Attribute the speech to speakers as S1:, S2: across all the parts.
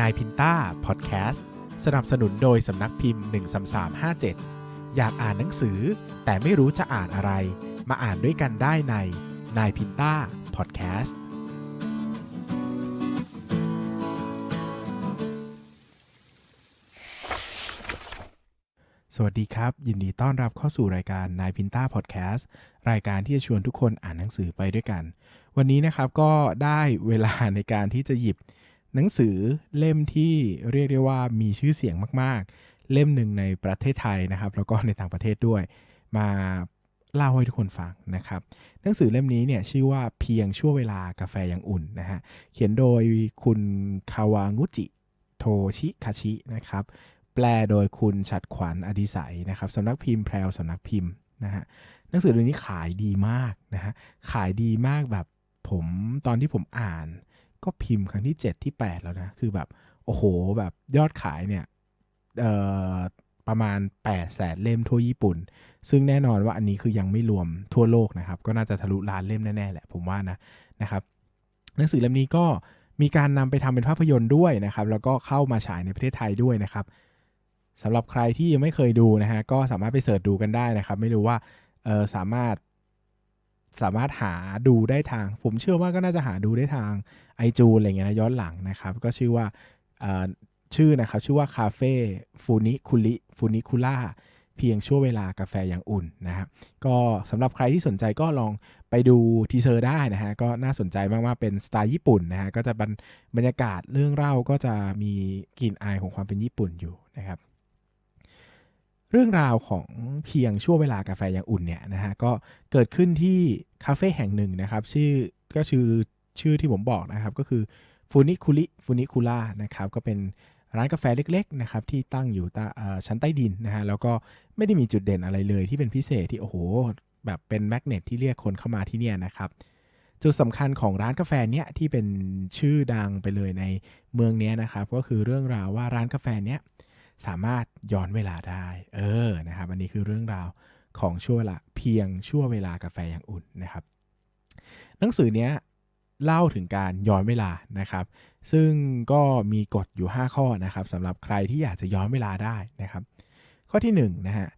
S1: นายพินต้าพอดแคสต์สนับสนุนโดยสำนักพิมพ์ 13357 อยากอ่านหนังสือ แต่ไม่รู้จะอ่านอะไร มาอ่านด้วยกันได้ในนายพินต้าพอดแคสต์สวัสดีครับ ยินดีต้อนรับเข้าสู่รายการนายพินต้าพอดแคสต์รายการที่จะชวนทุกคนอ่านหนังสือไปด้วยกัน วันนี้นะครับก็ได้เวลาในการที่จะหยิบ หนังสือเล่มที่เรียกได้ว่ามีชื่อเสียงมาก ๆ เล่มหนึ่งในประเทศไทยนะครับ แล้วก็ในต่างประเทศด้วย มาเล่าให้ทุกคนฟังนะครับ หนังสือเล่มนี้เนี่ยชื่อว่าเพียงชั่วเวลากาแฟยังอุ่นนะฮะ เขียนโดยคุณคาวา ngu จิโทชิคาชินะครับ แปลโดยคุณฉัดขวัญอดิสัยนะครับสำนักพิมพ์แพรวสำนักพิมพ์นะฮะ หนังสือเล่มนี้ขายดีมากนะฮะ ขายดีมากแบบผมตอนที่ผมอ่าน ก็พิมพ์ครั้งที่ 7 ที่ 8 แล้วนะ คือแบบ โอ้โห แบบยอดขายเนี่ยประมาณ 8 แสนเล่มทั่วญี่ปุ่น ซึ่งแน่นอนว่าอันนี้คือยังไม่รวมทั่วโลกนะครับ ก็น่าจะทะลุล้านเล่มแน่ ๆ แหละ ผมว่านะนะครับ หนังสือเล่มนี้ก็มีการนำไปทำเป็นภาพยนตร์ด้วยนะครับ แล้วก็เข้ามาฉายในประเทศไทยด้วยนะครับสำหรับใครที่ยังไม่เคยดูนะฮะก็สามารถไปเสิร์ชดูกันได้นะครับ ไม่รู้ว่าเออสามารถ สามารถหาดูได้ทาง ผมเชื่อว่าก็น่าจะหาดูได้ทางไอจูอะไรเงี้ยนะย้อนหลังนะครับ ก็ชื่อว่าชื่อนะครับ ชื่อว่าคาเฟ่ฟูนิคุลิฟูนิคุล่าเพียงชั่วเวลากาแฟอย่างอุ่นนะครับก็สำหรับใครที่สนใจก็ลองไปดูทีเซอร์ได้นะฮะก็น่าสนใจมากๆเป็นสไตล์ญี่ปุ่นนะฮะก็จะบรรบรรยากาศเรื่องเล่าก็จะมีกลิ่นอายของความเป็นญี่ปุ่นอยู่นะครับ เรื่องราวของเพียงชั่วเวลากาแฟย่างอุ่นเนี่ยนะฮะก็เกิดขึ้นที่คาเฟ่แห่งหนึ่งนะครับ ชื่อก็ชื่อชื่อที่ผมบอกนะครับ ก็คือฟูนิคุลิฟูนิคุล่านะครับก็เป็นร้านกาแฟเล็กๆนะครับที่ตั้งอยู่ตชั้นใต้ดินนะฮะแล้วก็ไม่ได้มีจุดเด่นอะไรเลยที่เป็นพิเศษที่โอ้โห แบบเป็นแมกเนตที่เรียกคนเข้ามาที่เนี่ยนะครับจุดสำคัญของร้านกาแฟเนี้ยที่เป็นชื่อดังไปเลยในเมืองเนี้ยนะครับ ก็คือเรื่องราวว่าร้านกาแฟเนี้ย สามารถย้อนเวลาได้ เออนะครับ อันนี้คือเรื่องราวของชั่วเวลาเพียงชั่วเวลากาแฟอย่างอุ่นนะครับ หนังสือเนี้ยเล่าถึงการย้อนเวลานะครับ ซึ่งก็มีกฎอยู่ 5 ข้อนะครับสำหรับใครที่อยากจะย้อนเวลาได้นะครับ ข้อที่1นนะฮะ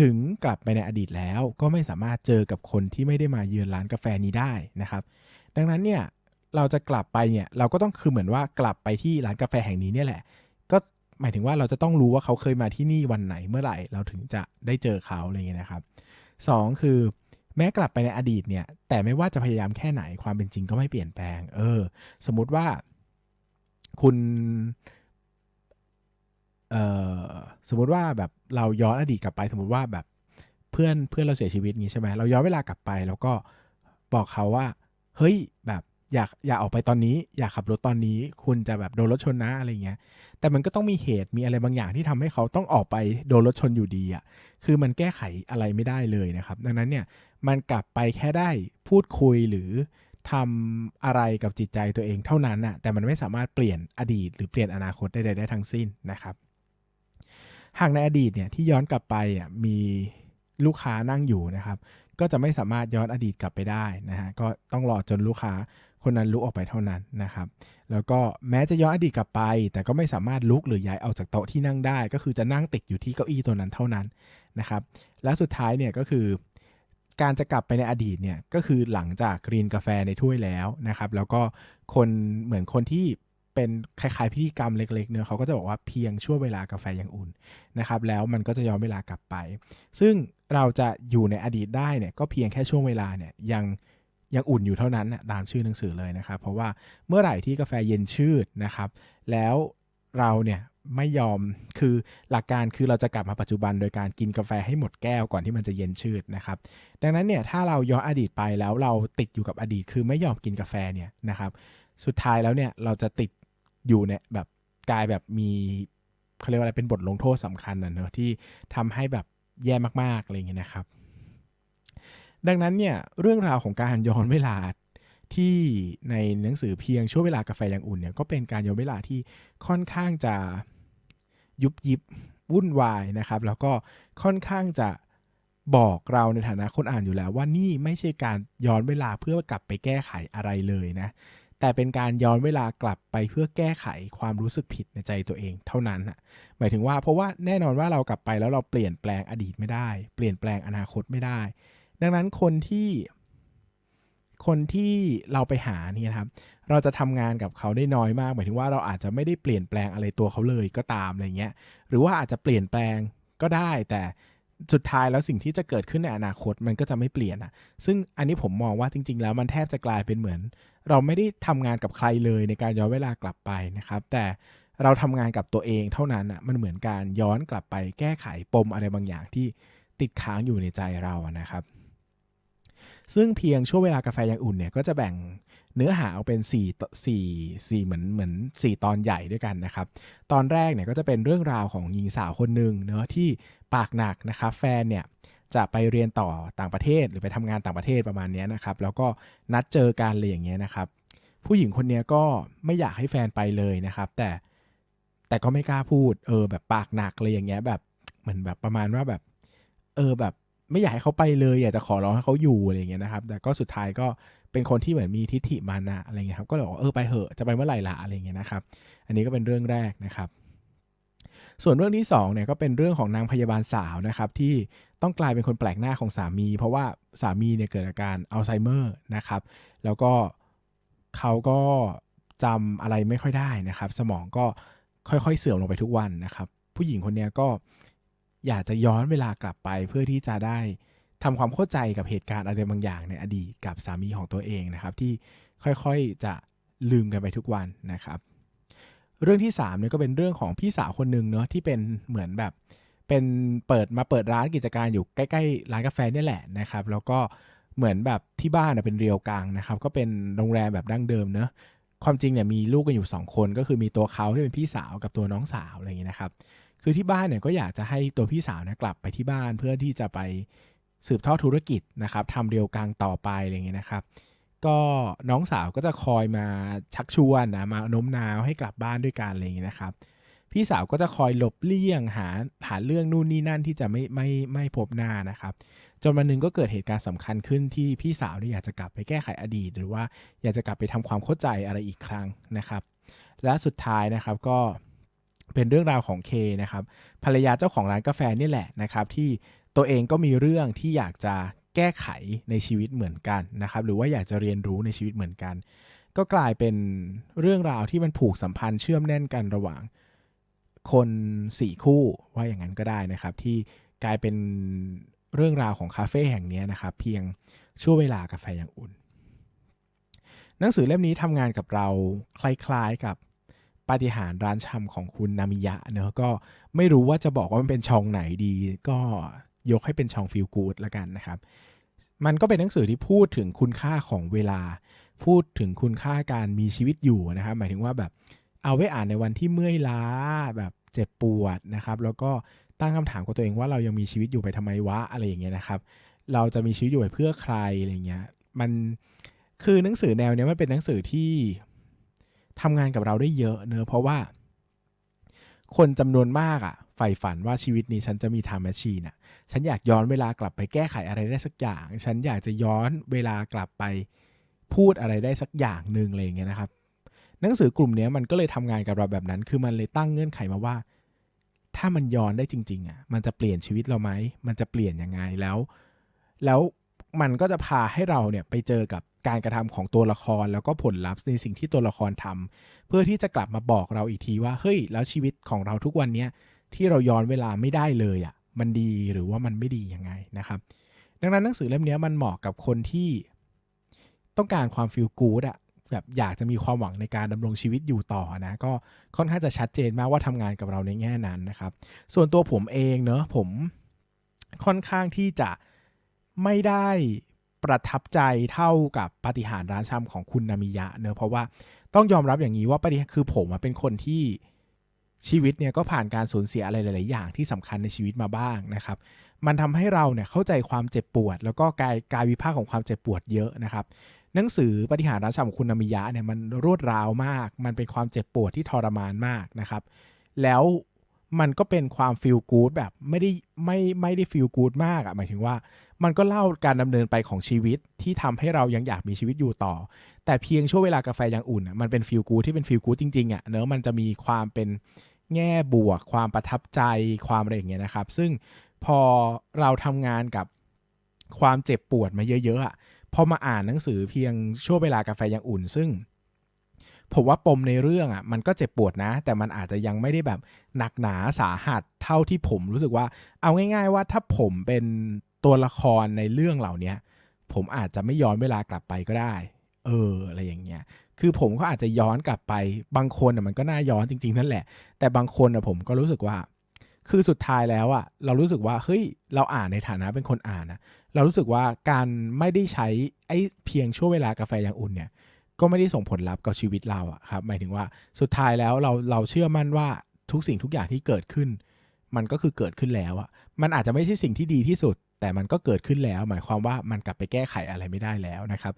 S1: ถึงกลับไปในอดีตแล้วก็ไม่สามารถเจอกับคนที่ไม่ได้มาเยือนร้านกาแฟนี้ได้นะครับ ดังนั้นเนี่ยเราจะกลับไปเนี่ยเราก็ต้องคือเหมือนว่ากลับไปที่ร้านกาแฟแห่งนี้เนี่ยแหละ หมายถึงว่าเราจะต้องรู้ว่าเขาเคยมาที่นี่วันไหนเมื่อไหร่ เราถึงจะได้เจอเขาอะไรเงี้ยนะครับ 2 คือแม้กลับไปในอดีตเนี่ย แต่ไม่ว่าจะพยายามแค่ไหนความเป็นจริงก็ไม่เปลี่ยนแปลง เออ สมมุติว่าคุณเออสมมุติว่าแบบเราย้อนอดีตกลับไป สมมติว่าแบบเพื่อนเพื่อนเราเสียชีวิตงี้ใช่ไหมเราย้อนเวลากลับไป แล้วก็บอกเขาว่า เฮ้ยแบบ อยากอยากออกไปตอนนี้ อยากขับรถตอนนี้ คุณจะแบบโดนรถชนนะอะไรเงี้ย แต่มันก็ต้องมีเหตุมีอะไรบางอย่างที่ทำให้เขาต้องออกไปโดนรถชนอยู่ดีอะ่ะ คือมันแก้ไขอะไรไม่ได้เลยนะครับ ดังนั้นเนี่ยมันกลับไปแค่ได้พูดคุยหรือทำอะไรกับจิตใจตัวเองเท่านั้นน่ะ แต่มันไม่สามารถเปลี่ยนอดีต หรือเปลี่ยนอนาคตใดๆได้ทั้งสิ้นนะครับ หากในอดีตเนี่ยที่ย้อนกลับไปอะมีลูกค้านั่งอยู่นะครับ ก็จะไม่สามารถย้อนอดีตกลับไปได้นะฮะ ก็ต้องรอจนลูกค้า คนนั้นลุกออกไปเท่านั้นนะครับ แล้วก็แม้จะย้อนอดีตกลับไป แต่ก็ไม่สามารถลุกหรือย้ายออกจากโต๊ะที่นั่งได้ ก็คือจะนั่งติดอยู่ที่เก้าอี้ตัวนั้นเท่านั้นนะครับ และสุดท้ายเนี่ยก็คือ การจะกลับไปในอดีตเนี่ยก็คือหลังจากกรีนกาแฟในถ้วยแล้วนะครับ แล้วก็คนเหมือนคนที่เป็นคล้ายๆพิธีกรรมเล็กๆเนื้อเขาก็จะบอกว่าเพียงช่วงเวลากาแฟยังอุ่นนะครับ แล้วมันก็จะย้อนเวลากลับไป ซึ่งเราจะอยู่ในอดีตได้เนี่ยก็เพียงแค่ช่วงเวลาเนี่ยยัง ยังอุ่นอยู่เท่านั้นตามชื่อหนังสือเลยนะครับ เพราะว่าเมื่อไหร่ที่กาแฟเย็นชืดนะครับ แล้วเราเนี่ยไม่ยอมคือหลักการคือเราจะกลับมาปัจจุบันโดยการกินกาแฟให้หมดแก้วก่อนที่มันจะเย็นชืดนะครับ ดังนั้นเนี่ยถ้าเราย้อนอดีตไปแล้วเราติดอยู่กับอดีต คือไม่ยอมกินกาแฟเนี่ยนะครับ สุดท้ายแล้วเนี่ยเราจะติดอยู่เนี่ยแบบกลายแบบมีเขาเรียกว่าอะไรเป็นบทลงโทษสำคัญนะเนอะที่ทำให้แบบแย่มากๆอะไรเงี้ยนะครับ ดังนั้นเนี่ยเรื่องราวของการย้อนเวลาที่ในหนังสือเพียงช่วงเวลากาแฟยังอุ่นเนี่ยก็เป็นการย้อนเวลาที่ค่อนข้างจะยุบยิบวุ่นวายนะครับ แล้วก็ค่อนข้างจะบอกเราในฐานะคนอ่านอยู่แล้วว่านี่ไม่ใช่การย้อนเวลาเพื่อกลับไปแก้ไขอะไรเลยนะแต่เป็นการย้อนเวลากลับไปเพื่อแก้ไขความรู้สึกผิดในใจตัวเองเท่านั้นอะหมายถึงว่าเพราะว่าแน่นอนว่าเรากลับไปแล้วเราเปลี่ยนแปลงอดีตไม่ได้ เปลี่ยนแปลงอนาคตไม่ได้ ดังนั้นคนที่คนที่เราไปหานี่นะครับ เราจะทำงานกับเขาได้น้อยมาก หมายถึงว่าเราอาจจะไม่ได้เปลี่ยนแปลงอะไรตัวเขาเลยก็ตามอะไรเงี้ย หรือว่าอาจจะเปลี่ยนแปลงก็ได้ แต่สุดท้ายแล้วสิ่งที่จะเกิดขึ้นในอนาคตมันก็จะไม่เปลี่ยนอะ ซึ่งอันนี้ผมมองว่าจริง ๆ แล้วมันแทบจะกลายเป็นเหมือน เราไม่ได้ทำงานกับใครเลยในการย้อนเวลากลับไปนะครับ แต่เราทำงานกับตัวเองเท่านั้นอะ มันเหมือนการย้อนกลับไปแก้ไขปมอะไรบางอย่างที่ติดค้างอยู่ในใจเรานะครับ ซึ่งเพียงช่วงเวลากาแฟยังอุ่นเนี่ยก็จะแบ่งเนื้อหาออกเป็น4 4 4เหมือนเหมือน 4 ตอนใหญ่ด้วยกันนะครับ ตอนแรกเนี่ยก็จะเป็นเรื่องราวของหญิงสาวคนหนึ่งเนาะที่ปากหนักนะครับแฟนเนี่ยจะไปเรียนต่อต่างประเทศหรือไปทำงานต่างประเทศประมาณนี้นะครับ แล้วก็นัดเจอกันเลยอย่างเงี้ยนะครับ ผู้หญิงคนนี้ก็ไม่อยากให้แฟนไปเลยนะครับ แต่แต่ก็ไม่กล้าพูด เออแบบปากหนักเลยอย่างเงี้ยแบบเหมือนแบบประมาณว่าแบบ เออแบบ ไม่อยากให้เขาไปเลยอยากจะขอร้องให้เขาอยู่อะไรเงี้ยนะครับ แต่ก็สุดท้ายก็เป็นคนที่เหมือนมีทิฏฐิมานะอะไรเงี้ยครับก็เลยบอกเออไปเหอะจะไปเมื่อไหร่ละอะไรเงี้ยนะครับ อันนี้ก็เป็นเรื่องแรกนะครับ ส่วนเรื่องที่2เนี่ยก็เป็นเรื่องของนางพยาบาลสาวนะครับที่ต้องกลายเป็นคนแปลกหน้าของสามี เพราะว่าสามีเนี่ยเกิดอาการอัลไซเมอร์นะครับ แล้วก็เขาก็จำอะไรไม่ค่อยได้นะครับ สมองก็ค่อยๆเสื่อมลงไปทุกวันนะครับ ผู้หญิงคนนี้ก็ อยากจะย้อนเวลากลับไปเพื่อที่จะได้ทำความเข้าใจกับเหตุการณ์อะไรบางอย่างในอดีตกับสามีของตัวเองนะครับ ที่ค่อยๆจะลืมกันไปทุกวันนะครับ เรื่องที่3เนี่ยก็เป็นเรื่องของพี่สาวคนหนึ่งเนาะที่เป็นเหมือนแบบเป็นเปิดมาเปิดร้านกิจการอยู่ใกล้ๆร้านกาแฟนี่แหละนะครับ แล้วก็เหมือนแบบที่บ้านเป็นเรียวกลางนะครับ ก็เป็นโรงแรมแบบดั้งเดิมเนาะความจริงเนี่ยมีลูกกันอยู่ 2 คน ก็คือมีตัวเขาที่เป็นพี่สาวกับตัวน้องสาวอะไรอย่างเงี้ยนะครับ คือที่บ้านเนี่ยก็อยากจะให้ตัวพี่สาวนะกลับไปที่บ้านเพื่อที่จะไปสืบทอดธุรกิจนะครับทำเรียวกางต่อไปอะไรเงี้ยนะครับ ก็น้องสาวก็จะคอยมาชักชวนนะมาโน้มน้าวให้กลับบ้านด้วยกันอะไรเงี้ยนะครับ พี่สาวก็จะคอยหลบเลี่ยงหาหาเรื่องนู่นนี่นั่นที่จะไม่ไม่ไม่พบหน้านะครับจนวันหนึ่งก็เกิดเหตุการณ์สำคัญขึ้นที่พี่สาวเนี่ยอยากจะกลับไปแก้ไขอดีต หรือว่าอยากจะกลับไปทำความเข้าใจอะไรอีกครั้งนะครับ และสุดท้ายนะครับก็ เป็นเรื่องราวของเคนะครับภรรยาเจ้าของร้านกาแฟนี่แหละนะครับ ที่ตัวเองก็มีเรื่องที่อยากจะแก้ไขในชีวิตเหมือนกันนะครับ หรือว่าอยากจะเรียนรู้ในชีวิตเหมือนกัน ก็กลายเป็นเรื่องราวที่มันผูกสัมพันธ์เชื่อมแน่นกันระหว่างคนสี่คู่ว่าอย่างนั้นก็ได้นะครับ ที่กลายเป็นเรื่องราวของคาเฟ่แห่งนี้นะครับ เพียงช่วงเวลากาแฟอย่างอุ่น หนังสือเล่มนี้ทำงานกับเราคล้ายๆกับ ปาฏิหาริย์ร้านชำของคุณนามิยะเนอะก็ไม่รู้ว่าจะบอกว่ามันเป็นช่องไหนดี ก็ยกให้เป็นช่องฟิลกูดละกันนะครับ มันก็เป็นหนังสือที่พูดถึงคุณค่าของเวลา พูดถึงคุณค่าการมีชีวิตอยู่นะครับ หมายถึงว่าแบบเอาไว้อ่านในวันที่เมื่อยล้าแบบเจ็บปวดนะครับ แล้วก็ตั้งคำถามกับตัวเองว่าเรายังมีชีวิตอยู่ไปทำไมวะอะไรอย่างเงี้ยนะครับ เราจะมีชีวิตอยู่ไปเพื่อใครอะไรเงี้ย มันคือหนังสือแนวเนี้ยมันเป็นหนังสือที่ ทำงานกับเราได้เยอะเนอะเพราะว่า คนจำนวนมากอะ่ะใฝ่ฝันว่าชีวิตนี้ฉันจะมีไทม์แมชชีนอะ ฉันอยากย้อนเวลากลับไปแก้ไขอะไรได้สักอย่าง ฉันอยากจะย้อนเวลากลับไปพูดอะไรได้สักอย่างหนึ่งอะไรอย่างเงี้ยนะครับ หนังสือกลุ่มนี้มันก็เลยทำงานกับเราแบบนั้น คือมันเลยตั้งเงื่อนไขมาว่า ถ้ามันย้อนได้จริง ๆอะ มันจะเปลี่ยนชีวิตเราไหม มันจะเปลี่ยนยังไงแล้ว แล้ว มันก็จะพาให้เราเนี่ยไปเจอกับการกระทำของตัวละครแล้วก็ผลลัพธ์ในสิ่งที่ตัวละครทำเพื่อที่จะกลับมาบอกเราอีกทีว่าเฮ้ย แล้วชีวิตของเราทุกวันนี้ที่เราย้อนเวลาไม่ได้เลยอะ่ะมันดีหรือว่ามันไม่ดียังไงนะครับ ดังนั้นหนังสือเล่มนี้มันเหมาะกับคนที่ต้องการความฟีลกู๊ดอะแบบอยากจะมีความหวังในการดำรงชีวิตอยู่ต่อนะ ก็ค่อนข้างจะชัดเจนมากว่าทำงานกับเราในแง่นั้นนะครับ ส่วนตัวผมเองเนอะผมค่อนข้างที่จะ ไม่ได้ประทับใจเท่ากับปฏิหารร้านชำของคุณนามิยะเนอะเพราะว่าต้องยอมรับอย่างนี้ว่าปฏิคือผมเป็นคนที่ชีวิตเนี่ยก็ผ่านการสูญเสียอะไรหลาย ๆ อย่างที่สำคัญในชีวิตมาบ้างนะครับ มันทำให้เราเนี่ยเข้าใจความเจ็บปวด แล้วก็กายกายวิภาคของความเจ็บปวดเยอะนะครับ หนังสือปฏิหารร้านชำของคุณนามิยะเนี่ยมันรวดร้าวมาก มันเป็นความเจ็บปวดที่ทรมานมากนะครับ แล้วมันก็เป็นความฟีลกู๊ดแบบไม่ได้ไม่ไม่ได้ฟีลกู๊ดมากอะหมายถึงว่า มันก็เล่าการดำเนินไปของชีวิตที่ทำให้เรายังอยากมีชีวิตอยู่ต่อ แต่เพียงช่วงเวลากาแฟยังอุ่นอะมันเป็นฟิลกูที่เป็นฟิลกูจริงๆอะเนอะมันจะมีความเป็นแง่บวก ความประทับใจความอะไรอย่างเงี้ยนะครับ ซึ่งพอเราทำงานกับความเจ็บปวดมาเยอะๆอะพอมาอ่านหนังสือเพียงช่วงเวลากาแฟยังอุ่น ซึ่งผมว่าปมในเรื่องอะมันก็เจ็บปวดนะ แต่มันอาจจะยังไม่ได้แบบหนักหนาสาหัสเท่าที่ผมรู้สึกว่า เอาง่าย ๆ ว่าถ้าผมเป็น ตัวละครในเรื่องเหล่านี้ผมอาจจะไม่ย้อนเวลากลับไปก็ได้ เออ อะไรอย่างเงี้ย คือผมก็อาจจะย้อนกลับไป บางคนมันก็น่าย้อนจริง ๆ นั่นแหละ แต่บางคนผมก็รู้สึกว่า คือสุดท้ายแล้วอะเรารู้สึกว่า เฮ้ย เราอ่านในฐานะเป็นคนอ่านนะ เรารู้สึกว่าการไม่ได้ใช้ไอ้เพียงช่วงเวลากาแฟยังอุ่นเนี่ย ก็ไม่ได้ส่งผลลัพธ์กับชีวิตเราอะครับ หมายถึงว่า สุดท้ายแล้วเราเราเชื่อมั่นว่าทุกสิ่งทุกอย่างที่เกิดขึ้น มันก็คือเกิดขึ้นแล้วอะมันอาจจะไม่ใช่สิ่งที่ดีที่สุด แต่มันก็เกิดขึ้นแล้ว หมายความว่ามันกลับไปแก้ไขอะไรไม่ได้แล้วนะครับ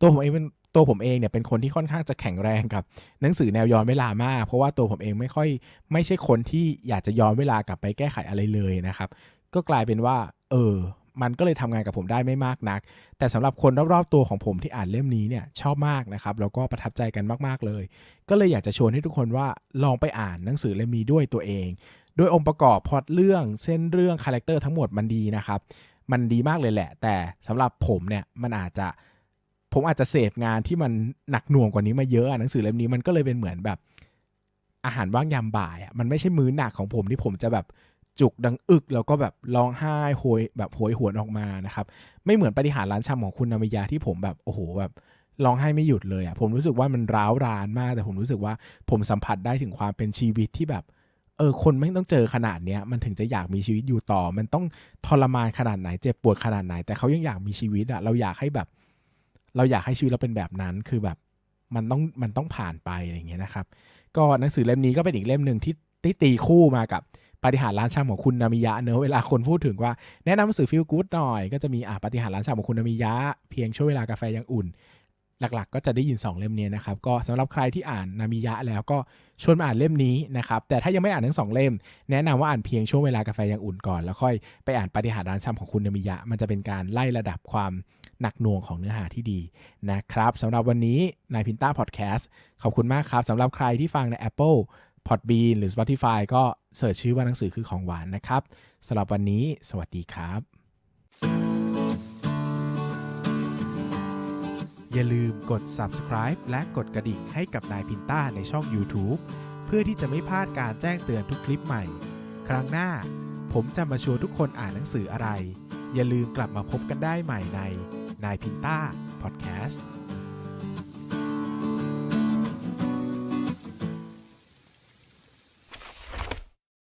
S1: ตัวผมเองเป็นตัวผมเองเนี่ยเป็นคนที่ค่อนข้างจะแข็งแรงกับ หนังสือแนวย้อนเวลามาก เพราะว่าตัวผมเองไม่ค่อยไม่ใช่คนที่อยากจะย้อนเวลากลับไปแก้ไขอะไรเลยนะครับ ก็กลายเป็นว่า เออ มันก็เลยทำงานกับผมได้ไม่มากนัก แต่สำหรับคนรอบๆตัวของผมที่อ่านเล่มนี้เนี่ยชอบมากนะครับแล้วก็ประทับใจกันมากๆเลย ก็เลยอยากจะชวนให้ทุกคนว่าลองไปอ่านหนังสือเล่มนี้ด้วยตัวเอง โดยองค์ประกอบพอตเรื่องเส้นเรื่องคาแรคเตอร์ทั้งหมดมันดีนะครับ มันดีมากเลยแหละ แต่สำหรับผมเนี่ยมันอาจจะผมอาจจะเสพงานที่มันหนักหน่วงกว่านี้มาเยอะหนังสือเล่มนี้มันก็เลยเป็นเหมือนแบบ อาหารว่างยามบ่ายอะมันไม่ใช่มื้อหนักของผมที่ผมจะแบบจุกดังอึกแล้วก็แบบร้องไห้โหยแบบโหยหวนออกมานะครับ ไม่เหมือนปฏิหารร้านชำของคุณนามยาที่ผมแบบโอ้โหแบบร้องไห้ไม่หยุดเลยอะผมรู้สึกว่ามันร้าวรานมาก แต่ผมรู้สึกว่าผมสัมผัสได้ถึงความเป็นชีวิตที่แบบ เออคนไม่ต้องเจอขนาดเนี้ยมันถึงจะอยากมีชีวิตอยู่ต่อ มันต้องทรมานขนาดไหนเจ็บปวดขนาดไหน แต่เขายังอยากมีชีวิตอะเราอยากให้แบบ เราอยากให้ชีวิตเราเป็นแบบนั้นคือแบบมันต้องมันต้องผ่านไปอะไรเงี้ยนะครับ ก็หนังสือเล่มนี้ก็เป็นอีกเล่มหนึ่งที่ที่ตีคู่มากับปฏิหารร้านชำของคุณนามิยะเนอะเวลาคนพูดถึงว่าแนะนำหนังสือฟิลกู๊ดหน่อย ก็จะมีอ่าปฏิหารร้านชำของคุณนามิยะ เพียงช่วงเวลากาแฟยังอุ่น หลักๆ ก็จะได้ยิน 2 เล่มนี้นะครับ ก็สำหรับใครที่อ่านนามิยะแล้วก็ชวนมาอ่านเล่มนี้นะครับ แต่ถ้ายังไม่อ่านทั้งสองเล่ม แนะนำว่าอ่านเพียงช่วงเวลากาแฟยังอุ่นก่อน แล้วค่อยไปอ่านปฏิหารร้านชำของคุณนามิยะ มันจะเป็นการไล่ระดับความหนักหน่วงของเนื้อหาที่ดีนะครับสำหรับวันนี้นายพินต้าพอดแคสต์ขอบคุณมากครับสำหรับใครที่ฟังใน Apple Podbean หรือ Spotify ก็เสิร์ชชื่อว่าหนังสือคือของหวานนะครับสำหรับวันนี้ สวัสดีครับ อย่าลืมกด subscribe และกดกระดิ่งให้กับนายพินต้าในช่อง YouTube เพื่อที่จะไม่พลาดการแจ้งเตือนทุกคลิปใหม่ ครั้งหน้า ผมจะมาชวนทุกคนอ่านหนังสืออะไร อย่าลืมกลับมาพบกันได้ใหม่ในนายพินต้าพอดแคสต์